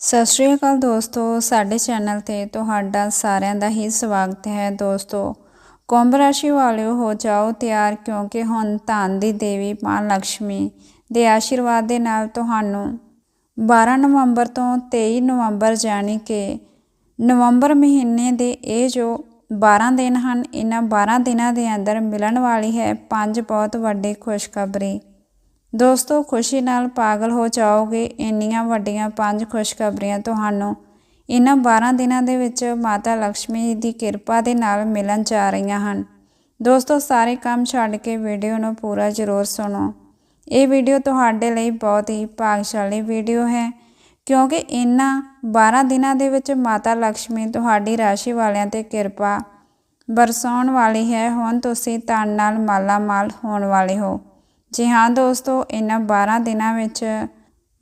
ਸਤਿ ਸ਼੍ਰੀ ਅਕਾਲ ਦੋਸਤੋ, ਸਾਡੇ ਚੈਨਲ ਤੇ ਤੁਹਾਡਾ ਸਾਰਿਆਂ ਦਾ ਹੀ ਸਵਾਗਤ ਹੈ ਦੋਸਤੋ। ਕੁੰਭ ਰਾਸ਼ੀ ਵਾਲਿਓ, ਹੋ ਜਾਓ ਤਿਆਰ, ਕਿਉਂਕਿ ਹੁਣ ਧਨ ਦੀ ਦੇਵੀ ਮਾਂ ਲక్ష్ਮੀ ਦੇ ਆਸ਼ੀਰਵਾਦ ਦੇ ਨਾਲ ਤੁਹਾਨੂੰ 12 ਨਵੰਬਰ ਤੋਂ 23 ਨਵੰਬਰ ਜਾਣੀ ਕਿ ਨਵੰਬਰ ਮਹੀਨੇ ਦੇ ਇਹ ਜੋ 12 ਦਿਨ ਹਨ, ਇਹਨਾਂ 12 ਦਿਨਾਂ ਦੇ ਅੰਦਰ ਮਿਲਣ ਵਾਲੀ ਹੈ ਪੰਜ ਬਹੁਤ ਵੱਡੀ ਖੁਸ਼ਖਬਰੀ। ਦੋਸਤੋ, ਖੁਸ਼ੀ ਨਾਲ ਪਾਗਲ ਹੋ ਜਾਓਗੇ। ਇੰਨੀਆਂ ਵੱਡੀਆਂ ਪੰਜ ਖੁਸ਼ਖਬਰੀਆਂ ਤੁਹਾਨੂੰ ਇਹਨਾਂ 12 ਦਿਨਾਂ ਦੇ ਵਿੱਚ ਮਾਤਾ ਲక్ష్ਮੀ ਦੀ ਕਿਰਪਾ ਦੇ ਨਾਲ ਮਿਲਣ ਜਾ ਰਹੀਆਂ ਹਨ। ਦੋਸਤੋ, ਸਾਰੇ ਕੰਮ ਛੱਡ ਕੇ ਵੀਡੀਓ ਨੂੰ ਪੂਰਾ ਜ਼ਰੂਰ ਸੁਣੋ। ਇਹ ਵੀਡੀਓ ਤੁਹਾਡੇ ਲਈ ਬਹੁਤ ਹੀ ਭਾਗਸ਼ਾਲੀ ਵੀਡੀਓ ਹੈ, ਕਿਉਂਕਿ ਇਹਨਾਂ 12 ਦਿਨਾਂ ਦੇ ਵਿੱਚ ਮਾਤਾ ਲక్ష్ਮੀ ਤੁਹਾਡੀ ਰਾਸ਼ੀ ਵਾਲਿਆਂ ਤੇ ਕਿਰਪਾ ਬਰਸਾਉਣ ਵਾਲੀ ਹੈ। ਹੁਣ ਤੁਸੀਂ ਤਨ ਨਾਲ ਮਾਲਾ ਮਾਲ ਹੋਣ ਵਾਲੇ ਹੋ। ਜੀ ਹਾਂ ਦੋਸਤੋ ਇਹਨਾਂ 12 ਦਿਨਾਂ ਵਿੱਚ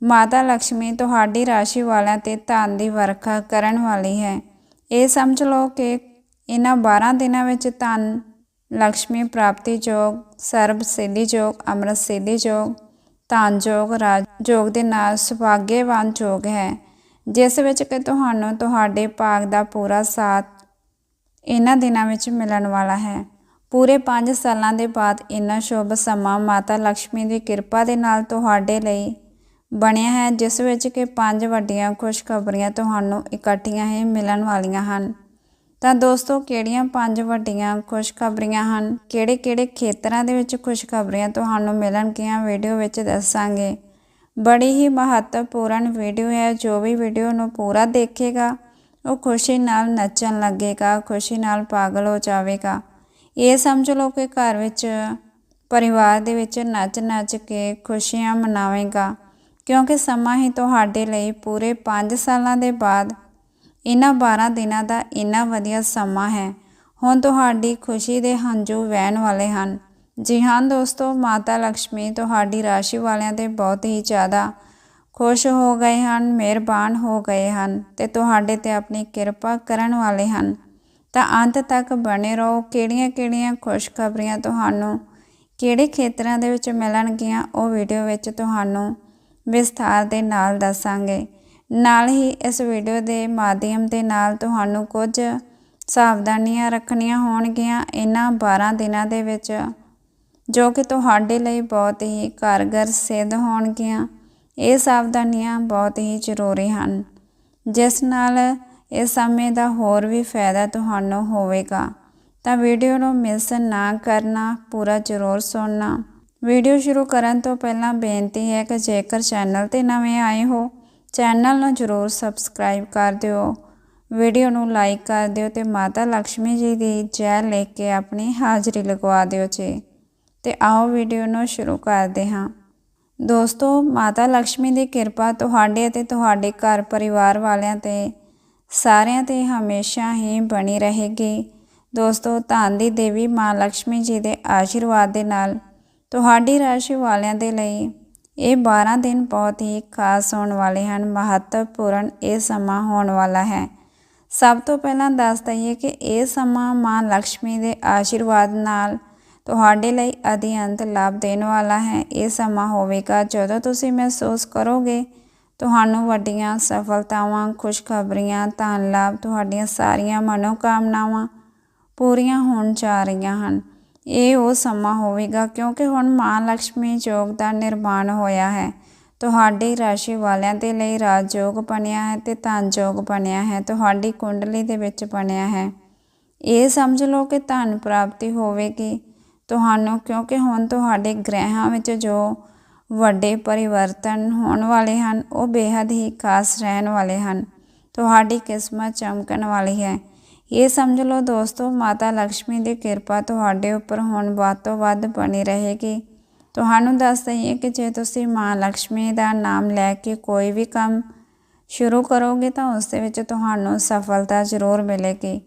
ਮਾਤਾ ਲక్ష్ਮੀ ਤੁਹਾਡੀ ਰਾਸ਼ੀ ਵਾਲਿਆਂ ਤੇ ਧਨ ਦੀ ਵਰਖਾ ਕਰਨ ਵਾਲੀ ਹੈ। ਇਹ ਸਮਝ ਲਓ ਕਿ ਇਹਨਾਂ 12 ਦਿਨਾਂ ਵਿੱਚ ਧਨ ਲక్ష్ਮੀ ਪ੍ਰਾਪਤੀ ਯੋਗ, ਸਰਬ ਸਿੱਧੀ ਯੋਗ, ਅਮਰਤ ਸਿੱਧੀ ਯੋਗ, ਧਨ ਯੋਗ, ਰਾਜ ਯੋਗ ਦੇ ਨਾਲ ਸੁਭਾਗਯਵਾਨ ਯੋਗ ਹੈ। ਜਿਸ ਵਿੱਚ ਕਿ ਤੁਹਾਨੂੰ ਤੁਹਾਡੇ ਭਾਗ ਦਾ ਪੂਰਾ ਸਾਥ ਇਹਨਾਂ ਦਿਨਾਂ ਵਿੱਚ ਮਿਲਣ ਵਾਲਾ ਹੈ। ਪੂਰੇ 5 ਸਾਲਾਂ ਦੇ ਬਾਅਦ ਇੰਨਾ ਸ਼ੁਭ ਸਮਾਂ ਮਾਤਾ ਲక్ష్ਮੀ ਦੀ ਕਿਰਪਾ ਦੇ ਨਾਲ ਤੁਹਾਡੇ ਲਈ ਬਣਿਆ ਹੈ, ਜਿਸ ਵਿੱਚ ਕਿ ਪੰਜ ਵੱਡੀਆਂ ਖੁਸ਼ਖਬਰੀਆਂ ਤੁਹਾਨੂੰ ਇਕੱਠੀਆਂ ਹੀ ਮਿਲਣ ਵਾਲੀਆਂ ਹਨ। ਤਾਂ ਦੋਸਤੋ, ਕਿਹੜੀਆਂ ਪੰਜ ਵੱਡੀਆਂ ਖੁਸ਼ਖਬਰੀਆਂ ਹਨ? ਕਿਹੜੇ-ਕਿਹੜੇ ਖੇਤਰਾਂ ਦੇ ਵਿੱਚ ਖੁਸ਼ਖਬਰੀਆਂ ਤੁਹਾਨੂੰ ਮਿਲਣਗੀਆਂ ਵੀਡੀਓ ਵਿੱਚ ਦੱਸਾਂਗੇ। ਬੜੀ ਹੀ ਮਹੱਤਵਪੂਰਨ ਵੀਡੀਓ ਹੈ, ਜੋ ਵੀ ਵੀਡੀਓ ਨੂੰ ਪੂਰਾ ਦੇਖੇਗਾ, ਉਹ ਖੁਸ਼ੀ ਨਾਲ ਨੱਚਣ ਲੱਗੇਗਾ, ਖੁਸ਼ੀ ਨਾਲ ਪਾਗਲ ਹੋ ਜਾਵੇਗਾ। ਇਹ ਸਮਝ ਲਓ ਕਿ ਘਰ ਵਿੱਚ ਪਰਿਵਾਰ ਦੇ ਵਿੱਚ ਨੱਚ-ਨੱਚ ਕੇ ਖੁਸ਼ੀਆਂ ਮਨਾਵੇਗਾ, ਕਿਉਂਕਿ ਸਮਾਂ ਹੀ ਤੁਹਾਡੇ ਲਈ ਪੂਰੇ 5 ਸਾਲਾਂ ਦੇ ਬਾਅਦ, ਇਹਨਾਂ 12 ਦਿਨਾਂ ਦਾ ਇੰਨਾ ਵਧੀਆ ਸਮਾਂ ਹੈ। ਹੁਣ ਤੁਹਾਡੀ ਖੁਸ਼ੀ ਦੇ ਹੰਝੂ ਵਹਿਣ ਵਾਲੇ ਹਨ। ਜੀ ਹਾਂ ਦੋਸਤੋ, ਮਾਤਾ ਲక్ష్ਮੀ ਤੁਹਾਡੀ ਰਾਸ਼ੀ ਵਾਲਿਆਂ ਤੇ ਬਹੁਤ ਹੀ ਜ਼ਿਆਦਾ ਖੁਸ਼ ਹੋ ਗਏ ਹਨ, ਮਿਹਰਬਾਨ ਹੋ ਗਏ ਹਨ ਤੇ ਤੁਹਾਡੇ ਤੇ ਆਪਣੀ ਕਿਰਪਾ ਕਰਨ ਵਾਲੇ ਹਨ। ਤਾਂ ਅੰਤ ਤੱਕ ਬਣੇ ਰਹੋ। ਕਿਹੜੀਆਂ-ਕਿਹੜੀਆਂ ਖੁਸ਼ਖਬਰੀਆਂ ਤੁਹਾਨੂੰ ਕਿਹੜੇ ਖੇਤਰਾਂ ਦੇ ਵਿੱਚ ਮਿਲਣਗੀਆਂ, ਉਹ ਵੀਡੀਓ ਵਿੱਚ ਤੁਹਾਨੂੰ ਵਿਸਥਾਰ ਦੇ ਨਾਲ ਦੱਸਾਂਗੇ। ਨਾਲ ਹੀ ਇਸ ਵੀਡੀਓ ਦੇ ਮਾਧਿਅਮ ਦੇ ਨਾਲ ਤੁਹਾਨੂੰ ਕੁਝ ਸਾਵਧਾਨੀਆਂ ਰੱਖਣੀਆਂ ਹੋਣਗੀਆਂ ਇਹਨਾਂ 12 ਦਿਨਾਂ ਦੇ ਵਿੱਚ, ਜੋ ਕਿ ਤੁਹਾਡੇ ਲਈ ਬਹੁਤ ਹੀ ਕਾਰਗਰ ਸਿੱਧ ਹੋਣਗੀਆਂ। ਇਹ ਸਾਵਧਾਨੀਆਂ ਬਹੁਤ ਹੀ ਜ਼ਰੂਰੀ ਹਨ, ਜਿਸ ਨਾਲ ਇਸ ਸਮੇਂ ਦਾ ਹੋਰ ਵੀ ਫਾਇਦਾ ਤੁਹਾਨੂੰ ਹੋਵੇਗਾ। ਤਾਂ ਵੀਡੀਓ ਨੂੰ ਮਿਸ ਨਾ ਕਰਨਾ, ਪੂਰਾ ਜ਼ਰੂਰ ਸੁਣਨਾ। ਵੀਡੀਓ ਸ਼ੁਰੂ ਕਰਨ ਤੋਂ ਪਹਿਲਾਂ ਬੇਨਤੀ ਹੈ ਕਿ ਜੇਕਰ ਚੈਨਲ ਤੇ ਨਵੇਂ ਆਏ ਹੋ, ਚੈਨਲ ਨੂੰ ਜ਼ਰੂਰ ਸਬਸਕ੍ਰਾਈਬ ਕਰ ਦਿਓ। ਵੀਡੀਓ ਨੂੰ ਲਾਈਕ ਕਰ ਦਿਓ ਤੇ ਮਾਤਾ ਲక్ష్ਮੀ ਜੀ ਦੀ ਜੈ ਲੈ ਕੇ ਆਪਣੀ ਹਾਜ਼ਰੀ ਲਗਵਾ ਦਿਓ ਜੀ। ਤੇ ਆਓ ਵੀਡੀਓ ਨੂੰ ਸ਼ੁਰੂ ਕਰਦੇ ਹਾਂ। ਦੋਸਤੋ, ਮਾਤਾ ਲక్ష్ਮੀ ਦੀ ਕਿਰਪਾ ਤੁਹਾਡੇ ਅਤੇ ਤੁਹਾਡੇ ਘਰ ਪਰਿਵਾਰ ਵਾਲਿਆਂ ਤੇ ਸਾਰਿਆਂ ਤੇ ਹਮੇਸ਼ਾ ਹੀ ਬਣੀ ਰਹੇਗੀ। ਦੋਸਤੋ, ਧੰਨ ਦੀ ਦੇਵੀ ਮਾਂ ਲక్ష్ਮੀ ਜੀ ਦੇ ਆਸ਼ੀਰਵਾਦ ਦੇ ਨਾਲ ਤੁਹਾਡੀ ਰਾਸ਼ੀ ਵਾਲਿਆਂ ਦੇ ਲਈ ਇਹ 12 ਦਿਨ ਬਹੁਤ ਹੀ ਖਾਸ ਹੋਣ ਵਾਲੇ ਹਨ, ਮਹੱਤਵਪੂਰਨ ਇਹ ਸਮਾਂ ਹੋਣ ਵਾਲਾ ਹੈ। ਸਭ ਤੋਂ ਪਹਿਲਾਂ ਦੱਸ ਦਈਏ ਕਿ ਇਹ ਸਮਾਂ ਮਾਂ ਲక్ష్ਮੀ ਦੇ ਆਸ਼ੀਰਵਾਦ ਨਾਲ ਤੁਹਾਡੇ ਲਈ ਅਧਿਅੰਤ ਲਾਭ ਦੇਣ ਵਾਲਾ ਹੈ। ਇਹ ਸਮਾਂ ਹੋਵੇਗਾ ਜਦੋਂ ਤੁਸੀਂ ਮਹਿਸੂਸ ਕਰੋਗੇ ਤੁਹਾਨੂੰ ਵੱਡੀਆਂ ਸਫਲਤਾਵਾਂ, ਖੁਸ਼ਖਬਰੀਆਂ, ਧਨ ਲਾਭ, ਤੁਹਾਡੀਆਂ ਸਾਰੀਆਂ ਮਨੋਕਾਮਨਾਵਾਂ ਪੂਰੀਆਂ ਹੋਣ ਜਾ ਰਹੀਆਂ ਹਨ। ਇਹ ਉਹ ਸਮਾਂ ਹੋਵੇਗਾ ਕਿਉਂਕਿ ਹੁਣ ਮਾਂ ਲక్ష్ਮੀ ਯੋਗ ਦਾ ਨਿਰਮਾਣ ਹੋਇਆ ਹੈ। ਤੁਹਾਡੀ ਰਾਸ਼ੀ ਵਾਲਿਆਂ ਦੇ ਲਈ ਰਾਜ ਯੋਗ ਬਣਿਆ ਹੈ ਤੇ ਧਨ ਯੋਗ ਬਣਿਆ ਹੈ। ਤੁਹਾਡੀ ਕੁੰਡਲੀ ਦੇ ਵਿੱਚ ਬਣਿਆ ਹੈ। ਇਹ ਸਮਝ ਲਓ ਕਿ ਧਨ ਪ੍ਰਾਪਤੀ ਹੋਵੇਗੀ ਤੁਹਾਨੂੰ ਕਿਉਂਕਿ ਹੁਣ ਤੁਹਾਡੇ ਗ੍ਰਹਿਆਂ ਵਿੱਚ ਜੋ ਵੱਡੇ ਪਰਿਵਰਤਨ ਹੋਣ ਵਾਲੇ ਹਨ, ਉਹ ਬੇहद ਹੀ ਖਾਸ ਰਹਿਣ ਵਾਲੇ ਹਨ। ਤੁਹਾਡੀ ਕਿਸਮਤ ਚਮਕਣ ਵਾਲੀ ਹੈ। ਇਹ ਸਮਝ ਲਓ ਦੋਸਤੋ, ਮਾਤਾ ਲక్ష్ਮੀ ਦੀ ਕਿਰਪਾ ਤੁਹਾਡੇ ਉੱਪਰ ਹੁਣ ਵੱਧ ਤੋਂ ਵੱਧ ਬਣੀ ਰਹੇਗੀ। ਤੁਹਾਨੂੰ ਦੱਸ ਦਈਏ ਕਿ ਜੇ ਤੁਸੀਂ ਮਾਂ ਲక్ష్ਮੀ ਦਾ ਨਾਮ ਲੈ ਕੇ ਕੋਈ ਵੀ ਕੰਮ ਸ਼ੁਰੂ ਕਰੋਗੇ ਤਾਂ ਉਸ ਦੇ ਵਿੱਚ ਤੁਹਾਨੂੰ ਸਫਲਤਾ ਜ਼ਰੂਰ ਮਿਲੇਗੀ।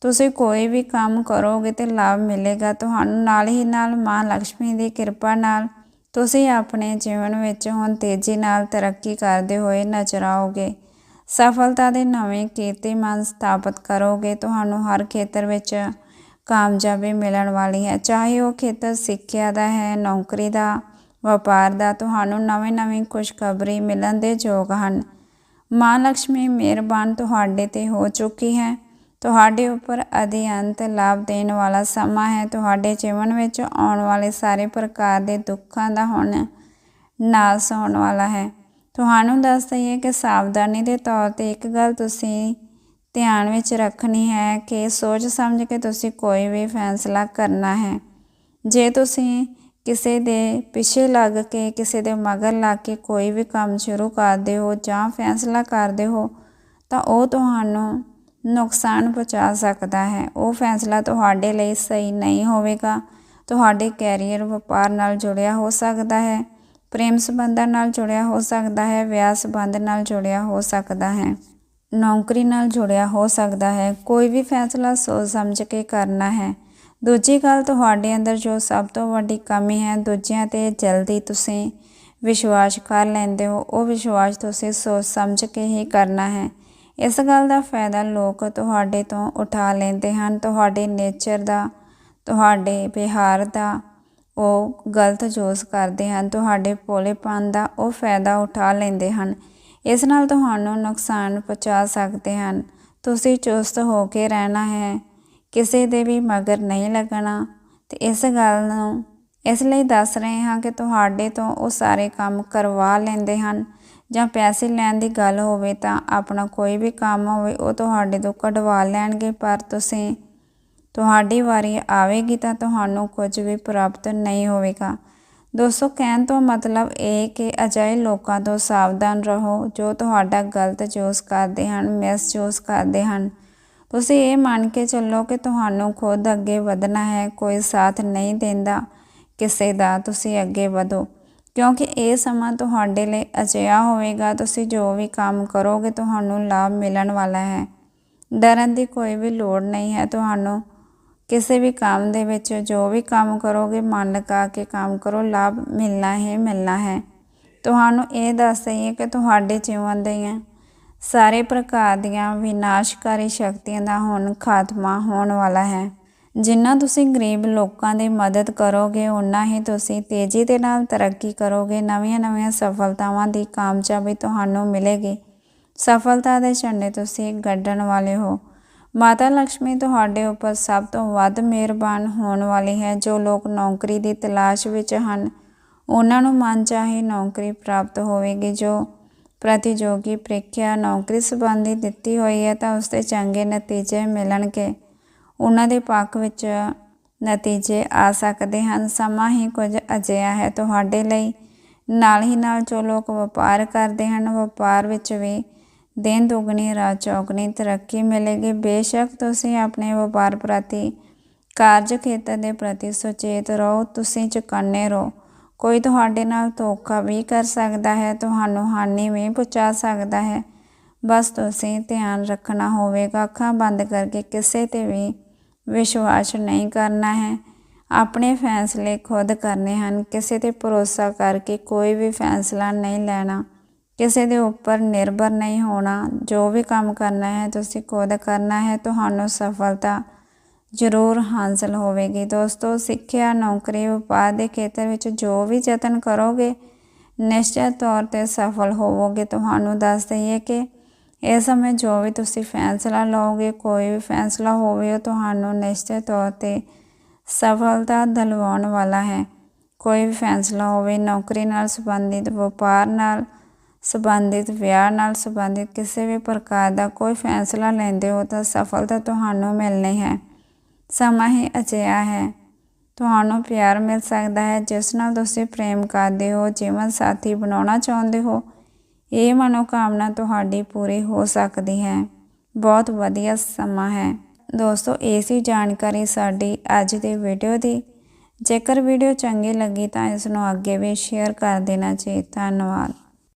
ਤੁਸੀਂ ਕੋਈ ਵੀ ਕੰਮ ਕਰੋਗੇ ਤੇ ਲਾਭ ਮਿਲੇਗਾ। ਤੁਹਾਨੂੰ ਨਾਲ ਹੀ ਨਾਲ ਮਾਂ ਲక్ష్ਮੀ ਦੀ ਕਿਰਪਾ ਨਾਲ ਤੁਸੀਂ ਆਪਣੇ ਜੀਵਨ ਵਿੱਚ ਹੁਣ ਤੇਜ਼ੀ ਨਾਲ ਤਰੱਕੀ ਕਰਦੇ ਹੋਏ ਨਜ਼ਰ ਆਓਗੇ। ਸਫਲਤਾ ਦੇ ਨਵੇਂ ਕੀਰਤੀਮਾਨ ਸਥਾਪਿਤ ਕਰੋਗੇ। ਤੁਹਾਨੂੰ ਹਰ ਖੇਤਰ ਵਿੱਚ ਕਾਮਯਾਬੀ ਮਿਲਣ ਵਾਲੀ ਹੈ। ਚਾਹੇ ਉਹ ਖੇਤਰ ਸਿੱਖਿਆ ਦਾ ਹੈ, ਨੌਕਰੀ ਦਾ, ਵਪਾਰ ਦਾ, ਤੁਹਾਨੂੰ ਨਵੇਂ-ਨਵੇਂ ਖੁਸ਼ਖਬਰੀ ਮਿਲਣ ਦੇ ਯੋਗ ਹਨ। ਮਾਂ ਲక్ష్ਮੀ ਮਿਹਰਬਾਨ ਤੁਹਾਡੇ ਤੇ ਹੋ ਚੁੱਕੀ ਹੈ। ਤੁਹਾਡੇ ਉੱਪਰ ਅਧਿਅੰਤ ਲਾਭ ਦੇਣ ਵਾਲਾ ਸਮਾਂ ਹੈ। ਤੁਹਾਡੇ ਜੀਵਨ ਵਿੱਚ ਆਉਣ ਵਾਲੇ ਸਾਰੇ ਪ੍ਰਕਾਰ ਦੇ ਦੁੱਖਾਂ ਦਾ ਹੁਣ ਨਾਸ ਹੋਣ ਵਾਲਾ ਹੈ। ਤੁਹਾਨੂੰ ਦੱਸ ਦਈਏ ਕਿ ਸਾਵਧਾਨੀ ਦੇ ਤੌਰ ਤੇ ਇੱਕ ਗੱਲ ਤੁਸੀਂ ਧਿਆਨ ਵਿੱਚ ਰੱਖਣੀ ਹੈ ਕਿ ਸੋਚ ਸਮਝ ਕੇ ਤੁਸੀਂ ਕੋਈ ਵੀ ਫੈਸਲਾ ਕਰਨਾ ਹੈ। ਜੇ ਤੁਸੀਂ ਕਿਸੇ ਦੇ ਪਿੱਛੇ ਲੱਗ ਕੇ, ਕਿਸੇ ਦੇ ਮਗਰ ਲੱਗ ਕੇ ਕੋਈ ਵੀ ਕੰਮ ਸ਼ੁਰੂ ਕਰਦੇ ਹੋ ਜਾਂ ਫੈਸਲਾ ਕਰਦੇ ਹੋ, ਤਾਂ ਉਹ ਤੁਹਾਨੂੰ ਨੁਕਸਾਨ ਪਹੁੰਚਾ ਸਕਦਾ ਹੈ। ਉਹ ਫੈਸਲਾ ਤੁਹਾਡੇ ਲਈ ਸਹੀ ਨਹੀਂ ਹੋਵੇਗਾ। ਤੁਹਾਡੇ ਕੈਰੀਅਰ ਵਪਾਰ ਨਾਲ ਜੁੜਿਆ ਹੋ ਸਕਦਾ ਹੈ। ਪ੍ਰੇਮ ਸੰਬੰਧਾਂ ਨਾਲ ਜੁੜਿਆ ਹੋ ਸਕਦਾ ਹੈ। ਵਿਆਹ ਸੰਬੰਧ ਨਾਲ ਜੁੜਿਆ ਹੋ ਸਕਦਾ ਹੈ। ਨੌਕਰੀ ਨਾਲ ਜੁੜਿਆ ਹੋ ਸਕਦਾ ਹੈ। ਕੋਈ ਵੀ ਫੈਸਲਾ ਸੋਚ ਸਮਝ ਕੇ ਕਰਨਾ ਹੈ। ਦੂਜੀ ਗੱਲ, ਤੁਹਾਡੇ ਅੰਦਰ ਜੋ ਸਭ ਤੋਂ ਵੱਡੀ ਕਮੀ ਹੈ, ਦੂਜਿਆਂ ਤੇ ਜਲਦੀ ਤੁਸੀਂ ਵਿਸ਼ਵਾਸ ਕਰ ਲੈਂਦੇ ਹੋ। ਉਹ ਵਿਸ਼ਵਾਸ ਤੁਸੀਂ ਸੋਚ ਸਮਝ ਕੇ ਹੀ ਕਰਨਾ ਹੈ। ਇਸ ਗੱਲ ਦਾ ਫਾਇਦਾ ਲੋਕ ਤੁਹਾਡੇ ਤੋਂ ਉਠਾ ਲੈਂਦੇ ਹਨ। ਤੁਹਾਡੇ ਨੇਚਰ ਦਾ, ਤੁਹਾਡੇ ਵਿਹਾਰ ਦਾ ਉਹ ਗਲਤ ਜੋਸ ਕਰਦੇ ਹਨ। ਤੁਹਾਡੇ ਭੋਲੇਪਨ ਦਾ ਉਹ ਫਾਇਦਾ ਉਠਾ ਲੈਂਦੇ ਹਨ। ਇਸ ਨਾਲ ਤੁਹਾਨੂੰ ਨੁਕਸਾਨ ਪਹੁੰਚਾ ਸਕਦੇ ਹਨ। ਤੁਸੀਂ ਚੁਸਤ ਹੋ ਕੇ ਰਹਿਣਾ ਹੈ। ਕਿਸੇ ਦੇ ਵੀ ਮਗਰ ਨਹੀਂ ਲੱਗਣਾ। ਤੇ ਇਸ ਗੱਲ ਨੂੰ ਇਸ ਲਈ ਦੱਸ ਰਹੇ ਹਾਂ ਕਿ ਤੁਹਾਡੇ ਤੋਂ ਉਹ ਸਾਰੇ ਕੰਮ ਕਰਵਾ ਲੈਂਦੇ ਹਨ। ਜਾਂ ਪੈਸੇ ਲੈਣ ਦੀ ਗੱਲ ਹੋਵੇ ਤਾਂ ਆਪਣਾ ਕੋਈ ਵੀ ਕੰਮ ਹੋਵੇ, ਉਹ ਤੁਹਾਡੇ ਤੋਂ ਕਢਵਾ ਲੈਣਗੇ। ਪਰ ਤੁਸੀਂ, ਤੁਹਾਡੀ ਵਾਰੀ ਆਵੇਗੀ ਤਾਂ ਤੁਹਾਨੂੰ ਕੁਝ ਵੀ ਪ੍ਰਾਪਤ ਨਹੀਂ ਹੋਵੇਗਾ। ਦੋਸਤੋ, ਕਹਿਣ ਤੋਂ ਮਤਲਬ ਇਹ ਕਿ ਅਜਿਹੇ ਲੋਕਾਂ ਤੋਂ ਸਾਵਧਾਨ ਰਹੋ ਜੋ ਤੁਹਾਡਾ ਗਲਤ ਜੋਸ ਕਰਦੇ ਹਨ, ਮਿਸ ਜੋਸ ਕਰਦੇ ਹਨ। ਤੁਸੀਂ ਇਹ ਮੰਨ ਕੇ ਚੱਲੋ ਕਿ ਤੁਹਾਨੂੰ ਖੁਦ ਅੱਗੇ ਵਧਣਾ ਹੈ, ਕੋਈ ਸਾਥ ਨਹੀਂ ਦਿੰਦਾ ਕਿਸੇ ਦਾ, ਤੁਸੀਂ ਅੱਗੇ ਵਧੋ। ਕਿਉਂਕਿ ਇਹ ਸਮਾਂ ਤੁਹਾਡੇ ਲਈ ਅਜਿਹਾ ਹੋਵੇਗਾ, ਤੁਸੀਂ ਜੋ ਵੀ ਕੰਮ ਕਰੋਗੇ ਤੁਹਾਨੂੰ ਲਾਭ ਮਿਲਣ ਵਾਲਾ ਹੈ। ਡਰਨ ਦੀ ਕੋਈ ਵੀ ਲੋੜ ਨਹੀਂ ਹੈ, ਤੁਹਾਨੂੰ ਕਿਸੇ ਵੀ ਕੰਮ ਦੇ ਵਿੱਚ ਜੋ ਵੀ ਕੰਮ ਕਰੋਗੇ, ਮਨ ਲਗਾ ਕੇ ਕੰਮ ਕਰੋ, ਲਾਭ ਮਿਲਣਾ ਹੀ ਮਿਲਣਾ ਹੈ। ਤੁਹਾਨੂੰ ਇਹ ਦੱਸ ਦਈਏ ਕਿ ਤੁਹਾਡੇ ਜੀਵਨ ਦੀਆਂ ਸਾਰੇ ਪ੍ਰਕਾਰ ਦੀਆਂ ਵਿਨਾਸ਼ਕਾਰੀ ਸ਼ਕਤੀਆਂ ਦਾ ਹੁਣ ਖਾਤਮਾ ਹੋਣ ਵਾਲਾ ਹੈ। ਜਿੰਨਾ ਤੁਸੀਂ ਗਰੀਬ ਲੋਕਾਂ ਦੀ ਮਦਦ ਕਰੋਗੇ ਉਨਾ ਹੀ ਤੁਸੀਂ ਤੇਜ਼ੀ ਦੇ ਨਾਲ ਤਰੱਕੀ ਕਰੋਗੇ। ਨਵੀਆਂ-ਨਵੀਆਂ ਸਫਲਤਾਵਾਂ ਦੀ ਕਾਮਯਾਬੀ ਤੁਹਾਨੂੰ ਮਿਲੇਗੀ। ਸਫਲਤਾ ਦੇ ਝੰਡੇ ਤੁਸੀਂ ਗੱਡਣ ਵਾਲੇ ਹੋ। ਮਾਤਾ ਲక్ష్ਮੀ ਤੁਹਾਡੇ ਉੱਪਰ ਸਭ ਤੋਂ ਵੱਧ ਮਿਹਰਬਾਨ ਹੋਣ ਵਾਲੀ ਹੈ। ਜੋ ਲੋਕ ਨੌਕਰੀ ਦੀ ਤਲਾਸ਼ ਵਿੱਚ ਹਨ, ਉਹਨਾਂ ਨੂੰ ਮਨ ਚਾਹੀ ਨੌਕਰੀ ਪ੍ਰਾਪਤ ਹੋਵੇਗੀ। ਜੋ ਪ੍ਰਤੀਯੋਗੀ ਪ੍ਰੀਖਿਆ ਨੌਕਰੀ ਸੰਬੰਧੀ ਦਿੱਤੀ ਹੋਈ ਹੈ, ਤਾਂ ਉਸ 'ਤੇ ਚੰਗੇ ਨਤੀਜੇ ਮਿਲਣਗੇ। ਉਹਨਾਂ ਦੇ ਪੱਖ ਵਿੱਚ ਨਤੀਜੇ ਆ ਸਕਦੇ ਹਨ। ਸਮਾਂ ਹੀ ਕੁਝ ਅਜਿਹਾ ਹੈ ਤੁਹਾਡੇ ਲਈ। ਨਾਲ ਹੀ ਨਾਲ ਜੋ ਲੋਕ ਵਪਾਰ ਕਰਦੇ ਹਨ, ਵਪਾਰ ਵਿੱਚ ਵੀ ਦਿਨ ਦੁਗਣੀ ਰਾਤ ਚੌਗਣੀ ਤਰੱਕੀ ਮਿਲੇਗੀ। ਬੇਸ਼ੱਕ ਤੁਸੀਂ ਆਪਣੇ ਵਪਾਰ ਪ੍ਰਤੀ ਕਾਰਜ ਖੇਤਰ ਦੇ ਪ੍ਰਤੀ ਸੁਚੇਤ ਰਹੋ, ਤੁਸੀਂ ਚੁਕੰਨੇ ਰਹੋ। ਕੋਈ ਤੁਹਾਡੇ ਨਾਲ ਧੋਖਾ ਵੀ ਕਰ ਸਕਦਾ ਹੈ, ਤੁਹਾਨੂੰ ਹਾਨੀ ਵੀ ਪਹੁੰਚਾ ਸਕਦਾ ਹੈ। ਬਸ ਤੁਸੀਂ ਧਿਆਨ ਰੱਖਣਾ ਹੋਵੇਗਾ, ਅੱਖਾਂ ਬੰਦ ਕਰਕੇ ਕਿਸੇ ਤੇ ਵੀ ਵਿਸ਼ਵਾਸ ਨਹੀਂ ਕਰਨਾ ਹੈ। ਆਪਣੇ ਫੈਸਲੇ ਖੁਦ ਕਰਨੇ ਹਨ। ਕਿਸੇ ਤੇ ਭਰੋਸਾ ਕਰਕੇ ਕੋਈ ਵੀ ਫੈਸਲਾ ਨਹੀਂ ਲੈਣਾ। ਕਿਸੇ ਦੇ ਉੱਪਰ ਨਿਰਭਰ ਨਹੀਂ ਹੋਣਾ। ਜੋ ਵੀ ਕੰਮ ਕਰਨਾ ਹੈ, ਤੁਸੀਂ ਖੁਦ ਕਰਨਾ ਹੈ। ਤੁਹਾਨੂੰ ਸਫਲਤਾ ਜ਼ਰੂਰ ਹਾਸਲ ਹੋਵੇਗੀ। ਦੋਸਤੋ, ਸਿੱਖਿਆ, ਨੌਕਰੀ ਵਪਾਰ ਦੇ ਖੇਤਰ ਵਿੱਚ ਜੋ ਵੀ ਯਤਨ ਕਰੋਗੇ, ਨਿਸ਼ਚਿਤ ਤੌਰ ਤੇ ਸਫਲ ਹੋਵੋਗੇ। ਤੁਹਾਨੂੰ ਦੱਸ ਦਈਏ ਕਿ ਇਸ ਸਮੇਂ ਜੋ ਵੀ ਤੁਸੀਂ ਫੈਸਲਾ ਲਓਗੇ, ਕੋਈ ਵੀ ਫੈਸਲਾ ਹੋਵੇ, ਉਹ ਤੁਹਾਨੂੰ ਨਿਸ਼ਚਿਤ ਤੌਰ ਤੇ ਸਫਲਤਾ ਦਿਲਵਾਉਣ ਵਾਲਾ ਹੈ। ਕੋਈ ਵੀ ਫੈਸਲਾ ਹੋਵੇ, ਨੌਕਰੀ ਨਾਲ ਸੰਬੰਧਿਤ, ਵਪਾਰ ਨਾਲ ਸੰਬੰਧਿਤ, ਵਿਆਹ ਨਾਲ ਸੰਬੰਧਿਤ, ਕਿਸੇ ਵੀ ਪ੍ਰਕਾਰ ਦਾ ਕੋਈ ਫੈਸਲਾ ਲੈਂਦੇ ਹੋ ਤਾਂ ਸਫਲਤਾ ਤੁਹਾਨੂੰ ਮਿਲਣੀ ਹੈ। ਸਮਾਂ ਹੀ ਅਜਿਹਾ ਹੈ। ਤੁਹਾਨੂੰ ਪਿਆਰ ਮਿਲ ਸਕਦਾ ਹੈ, ਜਿਸ ਨਾਲ ਤੁਸੀਂ ਪ੍ਰੇਮ ਕਰਦੇ ਹੋ, ਜੀਵਨ ਸਾਥੀ ਬਣਾਉਣਾ ਚਾਹੁੰਦੇ ਹੋ ਇਹ ਮਨੋਕਾਮਨਾ ਤੁਹਾਡੀ ਪੂਰੀ ਹੋ ਸਕਦੀ ਹੈ। ਬਹੁਤ ਵਧੀਆ ਸਮਾਂ ਹੈ। ਦੋਸਤੋ, ਇਹ ਸੀ ਜਾਣਕਾਰੀ ਸਾਡੀ ਅੱਜ ਦੀ ਵੀਡੀਓ ਦੀ। ਜੇਕਰ ਵੀਡੀਓ ਚੰਗੀ ਲੱਗੀ ਤਾਂ ਇਸ ਨੂੰ ਅੱਗੇ ਵੀ ਸ਼ੇਅਰ ਕਰ ਦੇਣਾ ਚਾਹੀਦਾ ਧੰਨਵਾਦ।